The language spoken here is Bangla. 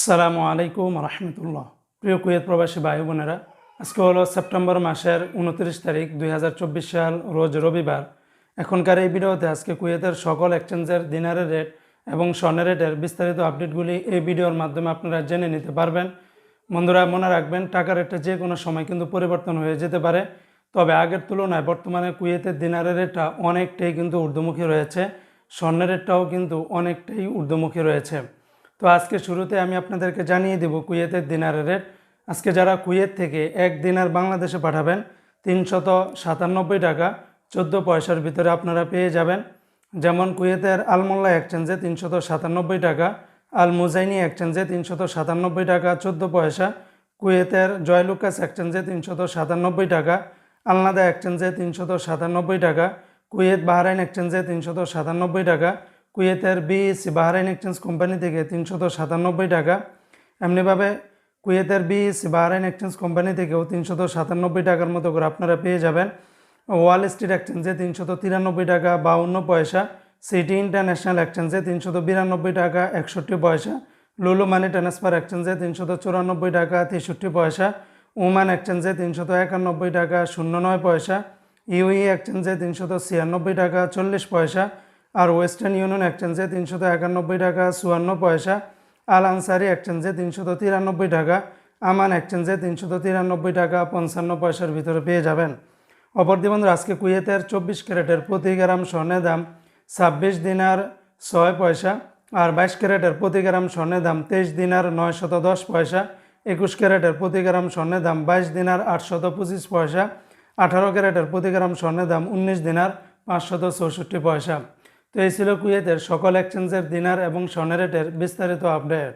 আসসালামু আলাইকুম রহমতুল্লাহ। প্রিয় কুয়েত প্রবাসী ভাই বোনেরা, আজকে হলো সেপ্টেম্বর মাসের উনত্রিশ তারিখ দুই হাজার চব্বিশ সাল, রোজ রবিবার। এখনকার এই ভিডিওতে আজকে কুয়েতের সকল এক্সচেঞ্জের দিনারের রেট এবং স্বর্ণের রেটের বিস্তারিত আপডেটগুলি এই ভিডিওর মাধ্যমে আপনারা জেনে নিতে পারবেন। বন্ধুরা, মনে রাখবেন, টাকার রেটটা যে কোনো সময় কিন্তু পরিবর্তন হয়ে যেতে পারে। তবে আগের তুলনায় বর্তমানে কুয়েতের দিনারের রেটটা অনেকটাই কিন্তু ঊর্ধ্বমুখী রয়েছে। স্বর্ণের রেটটাও কিন্তু অনেকটাই ঊর্ধ্বমুখী রয়েছে। তো আজকে শুরুতে আমি আপনাদেরকে জানিয়ে দেব কুয়েতের দিনারের রেট। আজকে যারা কুয়েত থেকে এক দিনার বাংলাদেশে পাঠাবেন, তিনশত সাতানব্বই টাকা চোদ্দ পয়সার ভিতরে আপনারা পেয়ে যাবেন। যেমন কুয়েতের আলমোল্লা এক্সচেঞ্জে তিনশত সাতানব্বই টাকা আল মুজাইনি এক্সচেঞ্জে তিনশত সাতানব্বই টাকা চোদ্দ পয়সা, কুয়েতের জয়লুকাস এক্সচেঞ্জে তিনশত সাতানব্বই টাকা, আলনাদা এক্সচেঞ্জে তিনশত সাতানব্বই টাকা, কুয়েত বাহরাইন এক্সচেঞ্জে তিনশত সাতানব্বই টাকা কুয়েতের বিএসসি বাহরাইন এক্সচেঞ্জ কোম্পানি থেকে তিনশত সাতানব্বই টাকা, এমনিভাবে কুয়েতের বিএসসি বাহরাইন এক্সচেঞ্জ কোম্পানি থেকেও তিনশত সাতানব্বই টাকার মতো করে আপনারা পেয়ে যাবেন। ওয়াল স্ট্রিট এক্সচেঞ্জে তিনশত তিরানব্বই টাকা বাউন্ন পয়সা, সিটি ইন্টারন্যাশনাল এক্সচেঞ্জে তিনশত বিরানব্বই টাকা একষট্টি পয়সা, লুলু মানি ট্রান্সফার এক্সচেঞ্জে তিনশত চুরানব্বই টাকা তেষট্টি পয়সা ওমান এক্সচেঞ্জে তিনশত একানব্বই টাকা শূন্য নয় পয়সা, ইউই এক্সচেঞ্জে তিনশত ছিয়ানব্বই টাকা চল্লিশ পয়সা আর ওয়েস্টার্ন ইউনিয়ন এক্সচেঞ্জে তিনশত একানব্বই টাকা, চুয়ান্ন পয়সা। আল আনসারি এক্সচেঞ্জে তিনশত তিরানব্বই টাকা। আমান এক্সচেঞ্জে তিনশত তিরানব্বই টাকা, পঞ্চান্ন পয়সার ভিতরে পেয়ে যাবেন। অপরদি বন্ধুরা আজকে কুয়েতের চব্বিশ ক্যারেটের প্রতি গ্রাম স্বর্ণের দাম ছাব্বিশ দিনার ছয় পয়সা আর বাইশ ক্যারেটের প্রতি গ্রাম স্বর্ণের দাম তেইশ দিনার নয়শত দশ পয়সা। একুশ ক্যারেটের প্রতি গ্রাম স্বর্ণের দাম বাইশ দিনার আটশত পঁচিশ পয়সা। আঠারো ক্যারেটের প্রতি গ্রাম স্বর্ণের দাম উনিশ দিনার পাঁচশত চৌষট্টি পয়সা। তো এই ছিল কুয়েতের সকল এক্সচেঞ্জের দিনার এবং সনেরেটের বিস্তারিত আপডেট